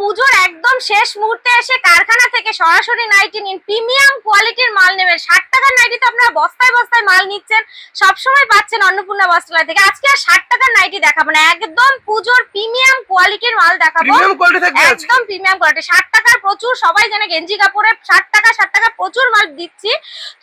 পুজোর একদম শেষ মুহূর্তে এসে কারখানা থেকে সরাসরি নাইটি নিন প্রিমিয়াম কোয়ালিটির মাল নেবেন। ষাট টাকার নাইটি তো আপনারা বস্তায় বস্তায় মাল নিচ্ছেন সবসময় পাচ্ছেন অন্নপূর্ণা বস্ত্রালয় থেকে। আজকে আর ষাট টাকার নাইটি দেখাবো না একদম পুজোর প্রিমিয়াম কোয়ালিটির মাল দেখাবো। একদম প্রিমিয়াম কোয়ালিটি ষাট টাকার প্রচুর সবাই জানে গেঞ্জি কাপড়ে ষাট টাকা ষাট টাকা প্রচুর মাল দিচ্ছি।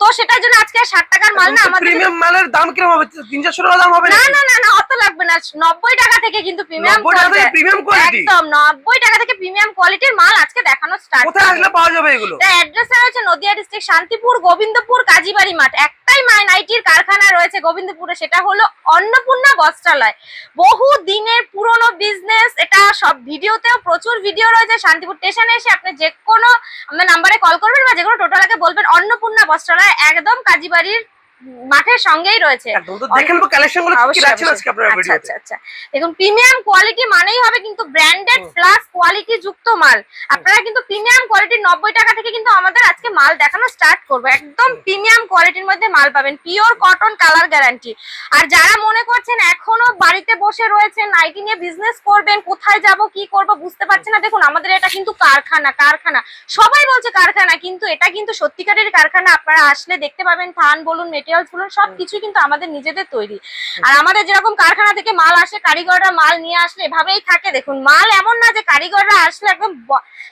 তো সেটার জন্য আজকে আর ষাট টাকার মাল না আমাদের প্রিমিয়াম মালের দাম কীরকম হবে? তিন চারশো টাকা দাম হবে না না না না অত লাগবে না। নব্বই টাকা থেকে কিন্তু প্রিমিয়াম 90 টাকা থেকে প্রিমিয়াম কোয়ালিটি একদম নব্বই টাকা থেকে প্রিমিয়াম কোয়ালিটির মাল আজকে দেখানো স্টার্ট কোথায় আসলে পাওয়া যাবে এগুলো? অ্যাড্রেস রয়েছে নদিয়া ডিস্ট্রিক্ট শান্তিপুর গোবিন্দপুর কাজীবাড়ি মাঠ। একটাই মাই নাইটির কারখানা রয়েছে গোবিন্দপুরে সেটা হলো অন্নপূর্ণা বস্ত্রালয়। বহু দিনের পুরনো বিজনেস এটা সব ভিডিওতেও প্রচুর ভিডিও রয়েছে। শান্তিপুর স্টেশনে এসে আপনি যে কোনো নাম্বারে কল করবেন বা যে কোনো টোটালাকে বলবেন অন্নপূর্ণা বস্ত্রালয় একদম কাজীবাড়ির মাঠের সঙ্গেই রয়েছে। একদম তো কালেকশনগুলো কি রাখছেন আজকে আপনারা আচ্ছা ভিডিওতে আচ্ছা আচ্ছা। দেখুন প্রিমিয়াম কোয়ালিটি মানেই হবে কিন্তু ব্র্যান্ডেড প্লাস কোয়ালিটি যুক্ত মাল। আপনারা কিন্তু প্রিমিয়াম কোয়ালিটির নব্বই টাকা থেকে কিন্তু আমাদের আজকে মাল দেখানো স্টার্ট করব। একদম প্রিমিয়াম কোয়ালিটির মধ্যে মাল পাবেন। পিওর কটন কালার গ্যারান্টি আর যারা মনে করছেন এখনও বাড়িতে বসে রয়েছেন নাইটি নিয়ে বিজনেস করবেন কোথায় যাব কি করব বুঝতে পারছেন না দেখুন আমাদের এটা কিন্তু কারখানা কারখানা। সবাই বলছে কারখানা কিন্তু এটা কিন্তু সত্যিকারের কারখানা। আপনারা আসলে দেখতে পাবেন থান বলুন মেটেরিয়ালস বলুন সব কিছু কিন্তু আমাদের নিজেদের তৈরি। আর আমাদের যেরকম কারখানা থেকে মাল আসে কারিগররা মাল নিয়ে আসলে এভাবেই থাকে। দেখুন মাল এমন না যে কারিগররা আসলে একদম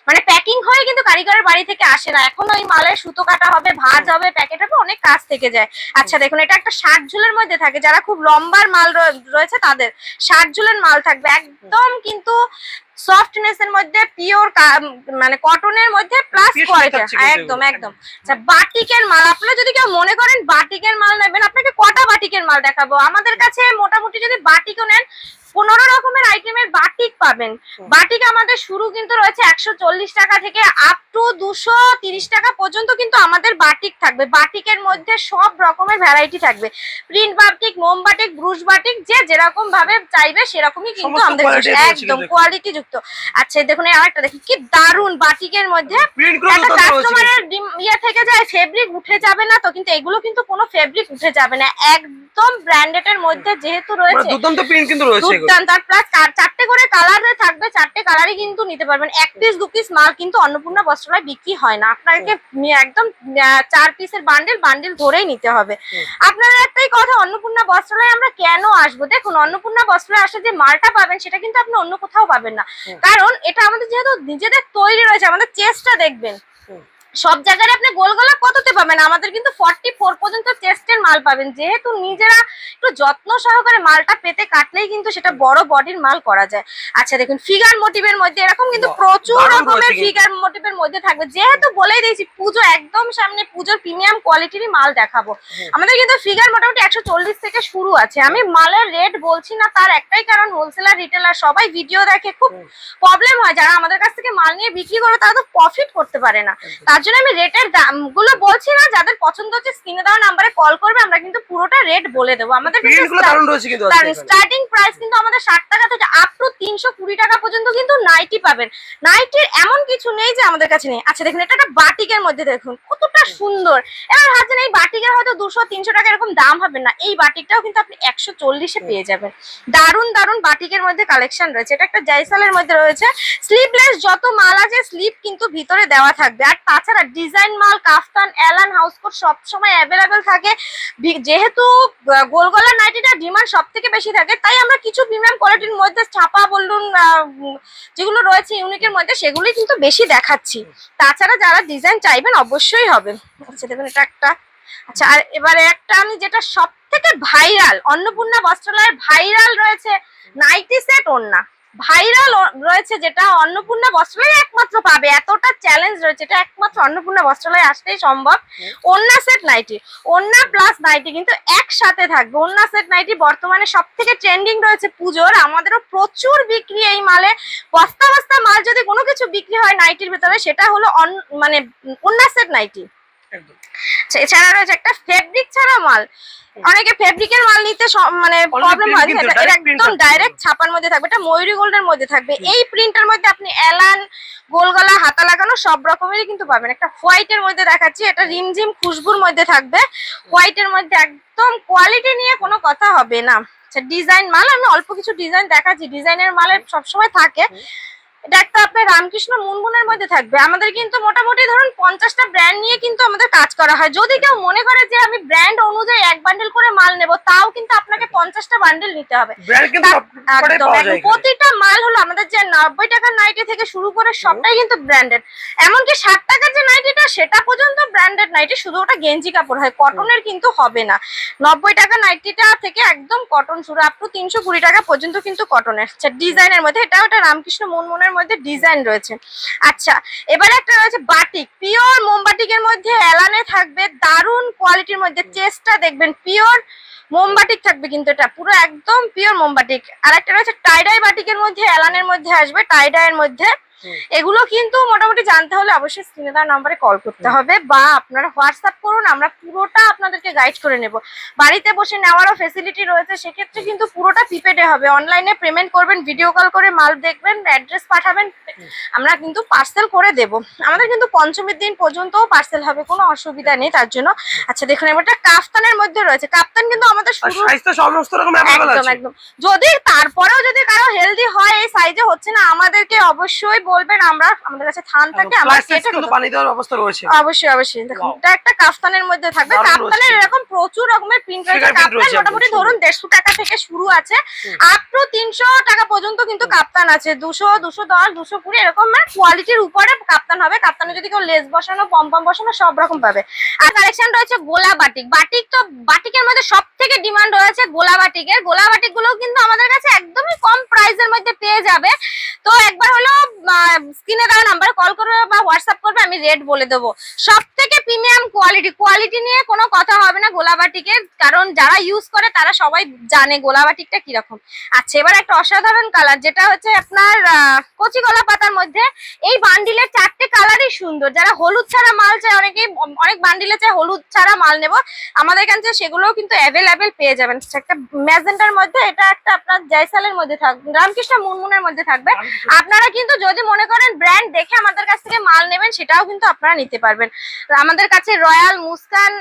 মানে প্যাকিং হয়ে কিন্তু কারিগরের বাড়ি থেকে আসে না। এখন ওই মালের সুতো কাটা হবে ভাজ হবে প্যাকেট হবে অনেক কাজ থেকে যায়। আচ্ছা দেখুন এটা একটা ষাট ঝুলের মধ্যে থাকে। যারা খুব লম্বার মাল রয়ে- রয়েছে তাদের ষাট ঝুলের মাল থাকবে। একদম কিন্তু সফটনেস এর মধ্যে পিওর মানে কটনের মধ্যে প্লাস কোয়ালিটি একদম। একদম। আচ্ছা বাটিকের মাল আপনারা যদি কেউ মনে করেন বাটিকের মাল নেবেন আপনাকে কটা বাটিকের মাল দেখাবো? আমাদের কাছে মোটামুটি যদি বাটিকও নেন পনেরো রকমের আইটেমের বাটিক পাবেন। বাটিক আমাদের শুরু কিন্তু রয়েছে একশো চল্লিশ টাকা থেকে আপ টু দুশো টাকা পর্যন্ত কিন্তু আমাদের বাটিক থাকবে। বাটিকের মধ্যে সব রকমের ভ্যারাইটি থাকবে। প্রিন্ট বাটিক মোম বাটিক ব্রুশ বাটিক যে যেরকম ভাবে চাইবে সেরকমই কিন্তু আমাদের একদম কোয়ালিটি যুক্ত। আচ্ছা দেখুন আরেকটা দেখি। কি দারুণ বাটিকের মধ্যে একটা কাস্টমারের ইয়ে থেকে যায় ফেব্রিক উঠে যাবে না তো কিন্তু এগুলো কিন্তু কোনো ফেব্রিক উঠে যাবে না। একদম ব্র্যান্ডেড এর মধ্যে যেহেতু মানে রয়েছে দুর্দান্ত প্রিন্ট কিন্তু রয়েছে আর প্লাস চারটে করে কালারে থাকবে চারটে কালারই কিন্তু নিতে পারবেন। এক পিস দু পিস মাল কিন্তু অন্নপূর্ণা বস্ত্রালয় বিক্রি হয় না। আপনাকে একদম চার পিসের বান্ডেল বান্ডেল ধরেই নিতে হবে। আপনারা একটাই কথা অন্নপূর্ণা বস্ত্রালয় আমরা কেন আসব? দেখুন অন্নপূর্ণা বস্ত্রালয় আসলে যে মালটা পাবেন সেটা কিন্তু আপনি অন্য কোথাও পাবেন না। কারণ এটা আমাদের যেহেতু নিজেদের তৈরি রয়েছে আমাদের চেষ্টা দেখবেন। সব জায়গায় আপনি গোল গলা কততে পাবেন? আমাদের কিন্তু ফর্টি ফোর পর্যন্ত চেস্টের মাল পাবেন। যেহেতু নিজেরা একটু যত্ন সহকারে মালটা পেতে কাটলেই কিন্তু সেটা বড় বডির মাল করা যায়। আচ্ছা দেখুন ফিগার মোটিভের মধ্যে এরকম কিন্তু প্রচুর রকমের ফিগার মোটিভের মধ্যে থাকবে। যেহেতু বলেই দিয়েছি পুজো একদম সামনে পুজোর প্রিমিয়াম কোয়ালিটিরই মাল দেখাবো। আমাদের কিন্তু ফিগার মোটামুটি একশো চল্লিশ থেকে শুরু আছে। আমি মালের রেট বলছি না তার একটাই কারণ হোলসেলার রিটেলার সবাই ভিডিও দেখে খুব প্রবলেম হয়। যারা আমাদের কাছ থেকে মাল নিয়ে বিক্রি করে তারা তো প্রফিট করতে পারে না। তার জন্য আমি রেটের দামগুলো বলছি না যাদের পছন্দ হচ্ছে স্ক্রিনে দেওয়া নাম্বারে কল করবে আমরা কিন্তু পুরোটা রেট বলে দেবো। আমাদের স্টার্টিং প্রাইস কিন্তু আমাদের ষাট টাকা থেকে আপ টু তিনশো কুড়ি টাকা পর্যন্ত কিন্তু নাইটি পাবেন। নাইটির এমন কিছু নেই যে আমাদের কাছে নেই। আচ্ছা দেখুন এটা একটা বাটিকের মধ্যে দেখুন কতটা সুন্দর। এবার ভাবছেন এই বাটিকের হয়তো দুশো তিনশো টাকা এরকম দাম হবে না। এই বাটিকটাও কিন্তু আপনি একশো চল্লিশে পেয়ে যাবেন। দারুণ দারুণ বাটিকের মধ্যে কালেকশন রয়েছে। এটা একটা জাইসালের মধ্যে রয়েছে। স্লিভলেস যত মাল আছে স্লিভ কিন্তু ভিতরে দেওয়া থাকবে। আর তাছাড়া ডিজাইন মাল, কাফতান অ্যালান হাউসকোট সব সময় অ্যাভেলেবেল থাকে। যেহেতু গোলগলা নাইটিটা ডিমান্ড সব থেকে বেশি থাকে, তাই আমরা কিছু প্রিমিয়াম কোয়ালিটির মধ্যে ছাপা বলুন যেগুলো রয়েছে ইউনিকের মধ্যে, সেগুলোই কিন্তু বেশি দেখাচ্ছি। তাছাড়া যারা ডিজাইন চাইবেন, অবশ্যই হবে। আচ্ছা দেখুন, এটা একটা আচ্ছা আর এবারে একটা আমি যেটা সব থেকে ভাইরাল অন্নপূর্ণা বস্ত্রালয়ের ভাইরাল রয়েছে নাইটি সেট ওন্না ভাইরাল রয়েছে যেটা অন্নপূর্ণা বস্ত্রালয় একমাত্র পাবে। এতটা চ্যালেঞ্জ রয়েছে, এটা একমাত্র অন্নপূর্ণা বস্ত্রালয় আসতেই সম্ভব। ওন্না সেট নাইটি ওন্না প্লাস নাইটি কিন্তু একসাথে থাকবে। ওন্না সেট নাইটি বর্তমানে সব থেকে ট্রেন্ডিং রয়েছে পুজোর। আমাদেরও প্রচুর বিক্রি এই মালে। বস্তা বস্তা মাল যদি কোনো কিছু বিক্রি হয় নাইটির ভেতরে, সেটা হলো মানে ওন্না সেট নাইটি এছাড়া রয়েছে একটা ফেব্রিক ছাড়া মাল। অনেকে ফেব্রিকের মাল নিতে মানে প্রবলেম হয়। এটা একদম ডাইরেক্ট ছাপার মধ্যে থাকবে। এটা ময়ূরী গোল্ডের মধ্যে থাকবে। এই প্রিন্টের মধ্যে আপনি এলান গোলগলা হাতা লাগানো সব রকমেরই কিন্তু পাবেন। একটা হোয়াইটের মধ্যে দেখাচ্ছি। এটা রিমঝিম খুশবুর মধ্যে থাকবে। হোয়াইটের মধ্যে একদম কোয়ালিটি নিয়ে কোনো কথা হবে না। আচ্ছা ডিজাইন মাল আমি অল্প কিছু ডিজাইন দেখাচ্ছি। ডিজাইনের মালের সবসময় থাকে। এটা একটা আপনার রামকৃষ্ণ মুনমুনের মধ্যে থাকবে। আমাদের কিন্তু মোটামুটি ধরুন পঞ্চাশটা ব্র্যান্ড নিয়ে কিন্তু আমাদের কাজ করা হয়। যদি কেউ মনে করে যে আমি ব্র্যান্ড অনুযায়ী এক বান্ডেল করে মাল নেব তাও কিন্তু আপনাকে পঞ্চাশটা বান্ডেল নিতে হবে। প্রতিটা মাল হলো আমাদের যে নব্বই টাকার নাইটি থেকে শুরু করে সবটাই কিন্তু ব্র্যান্ডেড এমনকি ষাট টাকার যে নাইটিটা সেটা পর্যন্ত ব্র্যান্ডেড নাইটি শুধু ওটা গেঞ্জি কাপড় হয় কটনের কিন্তু হবে না। নব্বই টাকা নাইটিটা থেকে একদম কটন শুরু আপ টু তিনশো কুড়ি টাকা পর্যন্ত কিন্তু কটনের আচ্ছা ডিজাইনের মধ্যে এটা ওটা রামকৃষ্ণ মনমনের মধ্যে ডিজাইন রয়েছে। আচ্ছা এবার একটা রয়েছে বাটিক পিওর মোমবাটিকের মধ্যে এলানে থাকবে, দারুণ কোয়ালিটির মধ্যে চেস্টটা দেখবেন। পিওর মোমবাটিক থাকবে কিন্তু এটা পুরো একদম পিওর মোমবাটিক আর একটা রয়েছে টাইডাই বাটিকের মধ্যে এলানের মধ্যে আসবে টাইডাইয়ের মধ্যে। এগুলো কিন্তু মোটামুটি জানতে হলে অবশ্যই স্ক্রিনে দেওয়ার নাম্বারে কল করতে হবে বা আপনারা হোয়াটসঅ্যাপ করুন আমরা পুরোটা আপনাদেরকে গাইড করে নেব। বাড়িতে বসে নেওয়ারও ফেসিলিটি রয়েছে সেক্ষেত্রে কিন্তু পুরোটা প্রিপেডে হবে। অনলাইনে পেমেন্ট করবেন ভিডিও কল করে মাল দেখবেন অ্যাড্রেস পাঠাবেন আমরা কিন্তু পার্সেল করে দেব। আমাদের কিন্তু পঞ্চমীর দিন পর্যন্তও পার্সেল হবে কোনো অসুবিধা নেই তার জন্য। আচ্ছা দেখুন এবারটা কাফতানের মধ্যে রয়েছে। কাফতান কিন্তু আমাদের সাইজ তো সমস্ত রকম অ্যাভেলেবল আছে। একদম। যদি তারপরেও যদি কারও হেলদি হয় এই সাইজে হচ্ছে না আমাদেরকে অবশ্যই বলবেন আমরা আমাদের কাছে থান থাকে আমরা কেটে কিন্তু। বানিয়ে দেওয়ার অবস্থা রয়েছে। অবশ্যই অবশ্যই। দেখুন এটা একটা কাফতানের মধ্যে থাকবে। কাফতানের এরকম প্রচুর রকমের প্রিন্ট রয়েছে। কাফতান মোটামুটি ধরুন দেড়শো টাকা থেকে শুরু আছে। আপ টু তিনশো টাকা পর্যন্ত কিন্তু কাপ্তান আছে। দুশো দুশো দশ দুশো কুড়ি এরকম মানে কোয়ালিটির উপরে কাপ্তান হবে। কাপ্তানে যদি কেউ লেস বসানো পম পম বসানো সব রকম পাবে। আর কালেকশন রয়েছে গোলা বাটিক। বাটিক তো বাটিকের মধ্যে সব থেকে ডিমান্ড রয়েছে গোলাবাটিকের। গোলাবাটিকগুলো কিন্তু আমাদের কাছে একদমই কম প্রাইসের মধ্যে পেয়ে যাবে। তো একবার হলো স্ক্রিনে দেওয়া নাম্বার কল করবে বা হোয়াটসঅ্যাপ করবে, আমি রেট বলে দেবো। সব থেকে প্রিমিয়াম কোয়ালিটি কোয়ালিটি নিয়ে কোনো কথা হবে না গোলাবাটিকে, কারণ যারা ইউজ করে তারা সবাই জানে গোলাবাটিকটা কীরকম। আচ্ছা এবার একটা অসাধারণ কালার যেটা হচ্ছে আপনার কচি কলা পাতার মধ্যে। এই বান্ডিলের চারটে কালারই সুন্দর। যারা হলুদ ছাড়া মাল চায় অনেকেই অনেক বান্ডিলে চায় হলুদ ছাড়া মাল নেব। আমাদের কাছে সেগুলোও কিন্তু অ্যাভেলেবেল পেয়ে যাবেন। একটা ম্যাজেন্টার মধ্যে, এটা একটা আপনার জয়সালের মধ্যে থাকবে রামকৃষ্ণ মুনমুনের মধ্যে থাকবে। আপনারা কিন্তু যদি মনে করেন ব্র্যান্ড দেখে আমাদের কাছ থেকে মাল নেবেন, সেটাও কিন্তু আপনারা নিতে পারবেন। আমাদের কাছে রয়্যাল, মুস্কান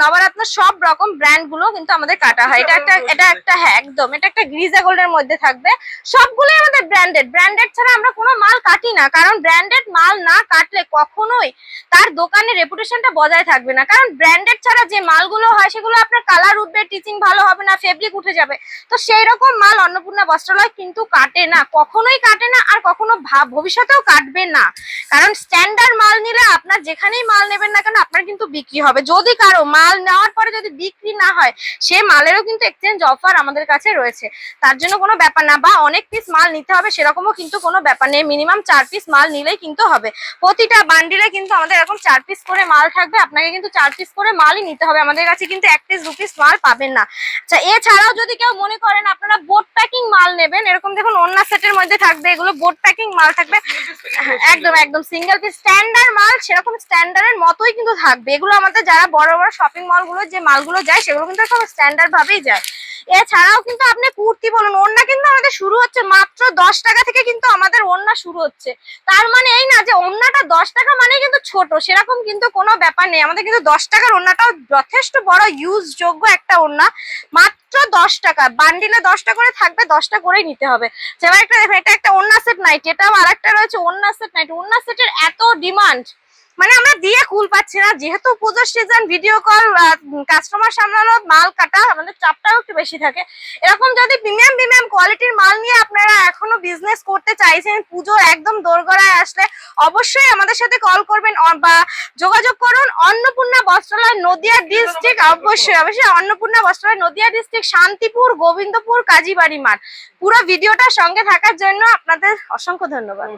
নবরত্ন সব রকম ব্র্যান্ডগুলো কিন্তু আমাদের কাটা হয়। এটা একটা এটা একটা হ্যাঁ একদম। এটা একটা গ্রিজা গোল্ডের মধ্যে থাকবে। সবগুলোই আমাদের ব্র্যান্ডেড ব্র্যান্ডেড ছাড়া আমরা কোনো মাল কাটি না। কারণ ব্র্যান্ডেড মাল না কাটলে কখনোই তার দোকানের রেপুটেশনটা বজায় থাকবে না। কারণ ব্র্যান্ডেড ছাড়া যে মালগুলো হয়, সেগুলো আপনার কালার উঠবে টিচিং ভালো হবে না ফেব্রিক উঠে যাবে। তো সেই রকম মাল অন্নপূর্ণা বস্ত্রালয় কিন্তু কাটে না। কখনোই কাটে না। আর কখনো ভাব ভবিষ্যতেও কাটবে না। কারণ স্ট্যান্ডার্ড মাল নিলে আপনার যেখানেই মাল নেবেন না কেন আপনার কিন্তু বিক্রি হবে। যদি কারও মাল নেওয়ার পরে যদি বিক্রি না হয়, সে মালেরও কিন্তু এক্সচেঞ্জ অফার আমাদের কাছে রয়েছে। তার জন্য কোনো ব্যাপার না বা অনেক পিস মাল নিতে হবে, সেরকমও কিন্তু কোনো ব্যাপার নেই। মিনিমাম চার পিস মাল নিলেই কিন্তু হবে। প্রতিটা বান্ডিলে কিন্তু আমাদের এরকম চার পিস করে মাল থাকবে। আপনাকে কিন্তু চার পিস করে মালই নিতে হবে। আমাদের কাছে কিন্তু এক পিস দু পিস মাল পাবেন না। আচ্ছা এছাড়াও যদি কেউ মনে করেন আপনারা বোট প্যাকিং মাল নেবেন, এরকম দেখুন অন্য সেটের মধ্যে থাকবে এগুলো বোর্ড প্যাকিং মাল থাকবে। একদম একদম। সিঙ্গেল পিস স্ট্যান্ডার্ড মাল, সেরকম স্ট্যান্ডার্ডের মতোই কিন্তু থাকবে। এগুলো আমাদের যারা বড় বড় শপিং মলগুলো যে মালগুলো যায়, সেগুলো কিন্তু সব স্ট্যান্ডার্ড ভাবেই যায়। এছাড়াও কিন্তু আপনি কুর্তি বলুন, ওড়না কিন্তু আমাদের শুরু হচ্ছে মাত্র দশ টাকা থেকে কিন্তু আমাদের ওড়না শুরু হচ্ছে। তার মানে এই না যে ওড়নাটা দশ টাকা মানে কিন্তু ছোট, সেরকম কিন্তু কোনো ব্যাপার নেই। আমাদের কিন্তু দশ টাকার ওড়নাটাও যথেষ্ট বড় ইউজ যোগ্য একটা ওড়না। মাত্র দশ টাকা বান্ডিলে দশটা করে থাকবে, দশটা করেই নিতে হবে। যেমন একটা এটা একটা ওড়না সেট নাইট এটাও আরেকটা রয়েছে ওড়না সেট নাইট ওড়না সেটের এত ডিমান্ড মানে আমরা দিয়ে কুল পাচ্ছি না। যেহেতু পুজোর সিজন ভিডিও কল কাস্টমার সামলানো মাল কাটা, আমাদের চাপটাও একটু বেশি থাকে। এরকম যদি প্রিমিয়াম প্রিমিয়াম কোয়ালিটির মাল নিয়ে আপনারা এখনও বিজনেস করতে চাইছেন, পুজো একদম দোরগড়ায় আসলে অবশ্যই আমাদের সাথে কল করবেন বা যোগাযোগ করুন। অন্নপূর্ণা বস্ত্রালয়, নদিয়া ডিস্ট্রিক্ট অবশ্যই অবশ্যই অন্নপূর্ণা বস্ত্রালয়, নদিয়া ডিস্ট্রিক্ট শান্তিপুর, গোবিন্দপুর, কাজীবাড়ি মাঠ। পুরো ভিডিওটার সঙ্গে থাকার জন্য আপনাদের অসংখ্য ধন্যবাদ।